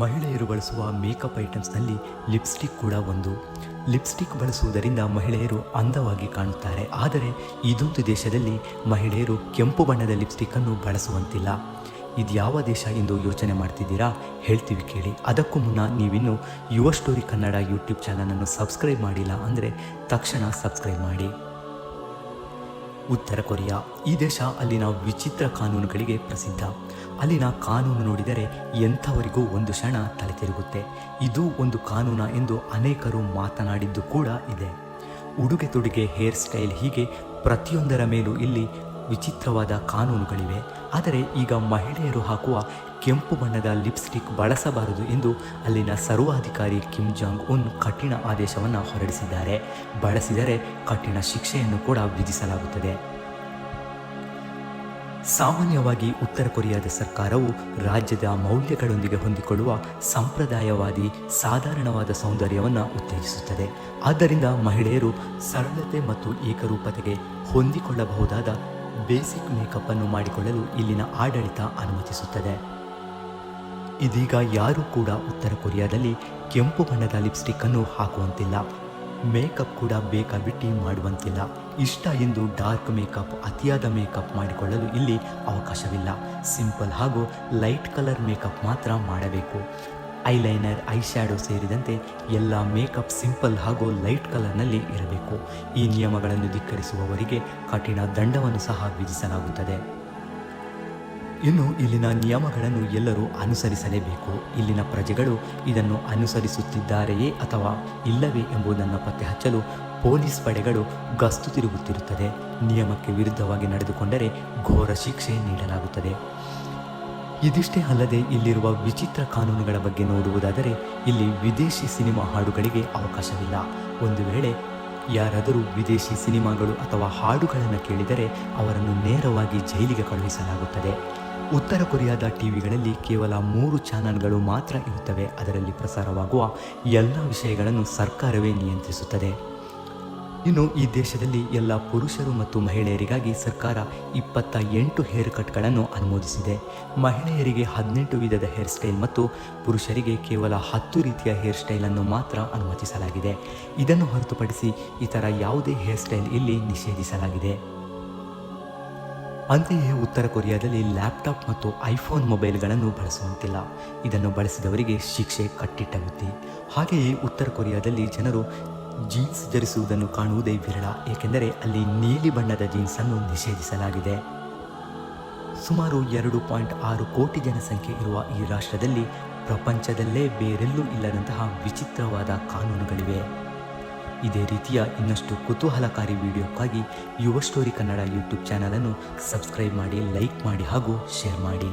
ಮಹಿಳೆಯರು ಬಳಸುವ makeup ಐಟಮ್ಸ್ನಲ್ಲಿ lipstick ಕೂಡ ಒಂದು. ಲಿಪ್ಸ್ಟಿಕ್ ಬಳಸುವುದರಿಂದ ಮಹಿಳೆಯರು ಅಂದವಾಗಿ ಕಾಣುತ್ತಾರೆ. ಆದರೆ ಇದೊಂದು ದೇಶದಲ್ಲಿ ಮಹಿಳೆಯರು ಕೆಂಪು ಬಣ್ಣದ ಲಿಪ್ಸ್ಟಿಕ್ಕನ್ನು ಬಳಸುವಂತಿಲ್ಲ. ಇದು ಯಾವ ದೇಶ ಎಂದು ಯೋಚನೆ ಮಾಡ್ತಿದ್ದೀರಾ? ಹೇಳ್ತೀವಿ ಕೇಳಿ. ಅದಕ್ಕೂ ಮುನ್ನ ನೀವಿನ್ನು ಯುವ ಸ್ಟೋರಿ ಕನ್ನಡ ಯೂಟ್ಯೂಬ್ ಚಾನಲನ್ನು ಸಬ್ಸ್ಕ್ರೈಬ್ ಮಾಡಿಲ್ಲ ಅಂದರೆ ತಕ್ಷಣ ಸಬ್ಸ್ಕ್ರೈಬ್ ಮಾಡಿ. ಉತ್ತರ ಕೊರಿಯಾ. ಈ ದೇಶ ಅಲ್ಲಿನ ವಿಚಿತ್ರ ಕಾನೂನುಗಳಿಗೆ ಪ್ರಸಿದ್ಧ. ಅಲ್ಲಿನ ಕಾನೂನು ನೋಡಿದರೆ ಎಂಥವರಿಗೂ ಒಂದು ಕ್ಷಣ ತಲೆ ತಿರುಗುತ್ತೆ. ಇದು ಒಂದು ಕಾನೂನ ಎಂದು ಅನೇಕರು ಮಾತನಾಡಿದ್ದು ಕೂಡ ಇದೆ. ಉಡುಗೆ ತೊಡುಗೆ ಹೇರ್ ಸ್ಟೈಲ್ ಹೀಗೆ ಪ್ರತಿಯೊಂದರ ಮೇಲೂ ಇಲ್ಲಿ ವಿಚಿತ್ರವಾದ ಕಾನೂನುಗಳಿವೆ. ಆದರೆ ಈಗ ಮಹಿಳೆಯರು ಹಾಕುವ ಕೆಂಪು ಬಣ್ಣದ ಲಿಪ್ಸ್ಟಿಕ್ ಬಳಸಬಾರದು ಎಂದು ಅಲ್ಲಿನ ಸರ್ವಾಧಿಕಾರಿ ಕಿಮ್ ಜಾಂಗ್ ಉನ್ ಕಠಿಣ ಆದೇಶವನ್ನು ಹೊರಡಿಸಿದ್ದಾರೆ. ಬಳಸಿದರೆ ಕಠಿಣ ಶಿಕ್ಷೆಯನ್ನು ಕೂಡ ವಿಧಿಸಲಾಗುತ್ತದೆ. ಸಾಮಾನ್ಯವಾಗಿ ಉತ್ತರ ಕೊರಿಯಾದ ಸರ್ಕಾರವು ರಾಜ್ಯದ ಮೌಲ್ಯಗಳೊಂದಿಗೆ ಹೊಂದಿಕೊಳ್ಳುವ ಸಂಪ್ರದಾಯವಾದಿ, ಸಾಧಾರಣವಾದ ಸೌಂದರ್ಯವನ್ನು ಉತ್ತೇಜಿಸುತ್ತದೆ. ಆದ್ದರಿಂದ ಮಹಿಳೆಯರು ಸರಳತೆ ಮತ್ತು ಏಕರೂಪತೆಗೆ ಹೊಂದಿಕೊಳ್ಳಬಹುದಾದ ಬೇಸಿಕ್ ಮೇಕಪ್ ಅನ್ನು ಮಾಡಿಕೊಳ್ಳಲು ಇಲ್ಲಿನ ಆಡಳಿತ ಅನುಮತಿಸುತ್ತದೆ. ಇದೀಗ ಯಾರೂ ಕೂಡ ಉತ್ತರ ಕೊರಿಯಾದಲ್ಲಿ ಕೆಂಪು ಬಣ್ಣದ ಲಿಪ್ಸ್ಟಿಕ್ ಅನ್ನು ಹಾಕುವಂತಿಲ್ಲ. ಮೇಕಪ್ ಕೂಡ ಬೇಕಾಬಿಟ್ಟಿ ಮಾಡುವಂತಿಲ್ಲ. ಇಷ್ಟ ಎಂದು ಡಾರ್ಕ್ ಮೇಕಪ್, ಅತಿಯಾದ ಮೇಕಪ್ ಮಾಡಿಕೊಳ್ಳಲು ಇಲ್ಲಿ ಅವಕಾಶವಿಲ್ಲ. ಸಿಂಪಲ್ ಹಾಗೂ ಲೈಟ್ ಕಲರ್ ಮೇಕಪ್ ಮಾತ್ರ ಮಾಡಬೇಕು. ಐಲೈನರ್, ಐ ಶ್ಯಾಡೋ ಸೇರಿದಂತೆ ಎಲ್ಲ ಮೇಕಪ್ ಸಿಂಪಲ್ ಹಾಗೂ ಲೈಟ್ ಕಲರ್ನಲ್ಲಿ ಇರಬೇಕು. ಈ ನಿಯಮಗಳನ್ನು ಧಿಕ್ಕರಿಸುವವರಿಗೆ ಕಠಿಣ ದಂಡವನ್ನು ಸಹ ವಿಧಿಸಲಾಗುತ್ತದೆ. ಇನ್ನು ಇಲ್ಲಿನ ನಿಯಮಗಳನ್ನು ಎಲ್ಲರೂ ಅನುಸರಿಸಲೇಬೇಕು. ಇಲ್ಲಿನ ಪ್ರಜೆಗಳು ಇದನ್ನು ಅನುಸರಿಸುತ್ತಿದ್ದಾರೆಯೇ ಅಥವಾ ಇಲ್ಲವೇ ಎಂಬುದನ್ನು ಪತ್ತೆ ಹಚ್ಚಲು ಪೊಲೀಸ್ ಪಡೆಗಳು ಗಸ್ತು ತಿರುಗುತ್ತಿರುತ್ತದೆ. ನಿಯಮಕ್ಕೆ ವಿರುದ್ಧವಾಗಿ ನಡೆದುಕೊಂಡರೆ ಘೋರ ಶಿಕ್ಷೆ ನೀಡಲಾಗುತ್ತದೆ. ಇದಿಷ್ಟೇ ಅಲ್ಲದೆ ಇಲ್ಲಿರುವ ವಿಚಿತ್ರ ಕಾನೂನುಗಳ ಬಗ್ಗೆ ನೋಡುವುದಾದರೆ ಇಲ್ಲಿ ವಿದೇಶಿ ಸಿನಿಮಾ ಹಾಡುಗಳಿಗೆ ಅವಕಾಶವಿಲ್ಲ. ಒಂದು ವೇಳೆ ಯಾರಾದರೂ ವಿದೇಶಿ ಸಿನಿಮಾಗಳು ಅಥವಾ ಹಾಡುಗಳನ್ನು ಕೇಳಿದರೆ ಅವರನ್ನು ನೇರವಾಗಿ ಜೈಲಿಗೆ ಕಳುಹಿಸಲಾಗುತ್ತದೆ. ಉತ್ತರ ಕೊರಿಯಾದ ಟಿವಿಗಳಲ್ಲಿ ಕೇವಲ ಮೂರು ಚಾನಲ್ಗಳು ಮಾತ್ರ ಇರುತ್ತವೆ. ಅದರಲ್ಲಿ ಪ್ರಸಾರವಾಗುವ ಎಲ್ಲ ವಿಷಯಗಳನ್ನು ಸರ್ಕಾರವೇ ನಿಯಂತ್ರಿಸುತ್ತದೆ. ಇನ್ನು ಈ ದೇಶದಲ್ಲಿ ಎಲ್ಲ ಪುರುಷರು ಮತ್ತು ಮಹಿಳೆಯರಿಗಾಗಿ ಸರ್ಕಾರ ಇಪ್ಪತ್ತ ಎಂಟು ಹೇರ್ ಕಟ್ಗಳನ್ನು ಅನುಮೋದಿಸಿದೆ. ಮಹಿಳೆಯರಿಗೆ ಹದಿನೆಂಟು ವಿಧದ ಹೇರ್ ಸ್ಟೈಲ್ ಮತ್ತು ಪುರುಷರಿಗೆ ಕೇವಲ ಹತ್ತು ರೀತಿಯ ಹೇರ್ ಸ್ಟೈಲನ್ನು ಮಾತ್ರ ಅನುಮತಿಸಲಾಗಿದೆ. ಇದನ್ನು ಹೊರತುಪಡಿಸಿ ಇತರ ಯಾವುದೇ ಹೇರ್ ಸ್ಟೈಲ್ ಇಲ್ಲಿ ನಿಷೇಧಿಸಲಾಗಿದೆ. ಅಂತೆಯೇ ಉತ್ತರ ಕೊರಿಯಾದಲ್ಲಿ ಲ್ಯಾಪ್ಟಾಪ್ ಮತ್ತು ಐಫೋನ್ ಮೊಬೈಲ್ಗಳನ್ನು ಬಳಸುವಂತಿಲ್ಲ. ಇದನ್ನು ಬಳಸಿದವರಿಗೆ ಶಿಕ್ಷೆ ಕಟ್ಟಿಟ್ಟ ಹಾಗೆಯೇ ಉತ್ತರ ಕೊರಿಯಾದಲ್ಲಿ ಜನರು ಜೀನ್ಸ್ ಧರಿಸುವುದನ್ನು ಕಾಣುವುದೇ ವಿರಳ, ಏಕೆಂದರೆ ಅಲ್ಲಿ ನೀಲಿ ಬಣ್ಣದ ಜೀನ್ಸನ್ನು ನಿಷೇಧಿಸಲಾಗಿದೆ. ಸುಮಾರು ಎರಡು ಪಾಯಿಂಟ್ ಆರು ಕೋಟಿ ಜನಸಂಖ್ಯೆ ಇರುವ ಈ ರಾಷ್ಟ್ರದಲ್ಲಿ ಪ್ರಪಂಚದಲ್ಲೇ ಬೇರೆಲ್ಲೂ ಇಲ್ಲದಂತಹ ವಿಚಿತ್ರವಾದ ಕಾನೂನುಗಳಿವೆ. ಇದೇ ರೀತಿಯ ಇನ್ನಷ್ಟು ಕುತೂಹಲಕಾರಿ ವಿಡಿಯೋಕ್ಕಾಗಿ ಯುವ ಸ್ಟೋರಿ ಕನ್ನಡ ಯೂಟ್ಯೂಬ್ ಚಾನಲನ್ನು ಸಬ್ಸ್ಕ್ರೈಬ್ ಮಾಡಿ, ಲೈಕ್ ಮಾಡಿ ಹಾಗೂ ಶೇರ್ ಮಾಡಿ.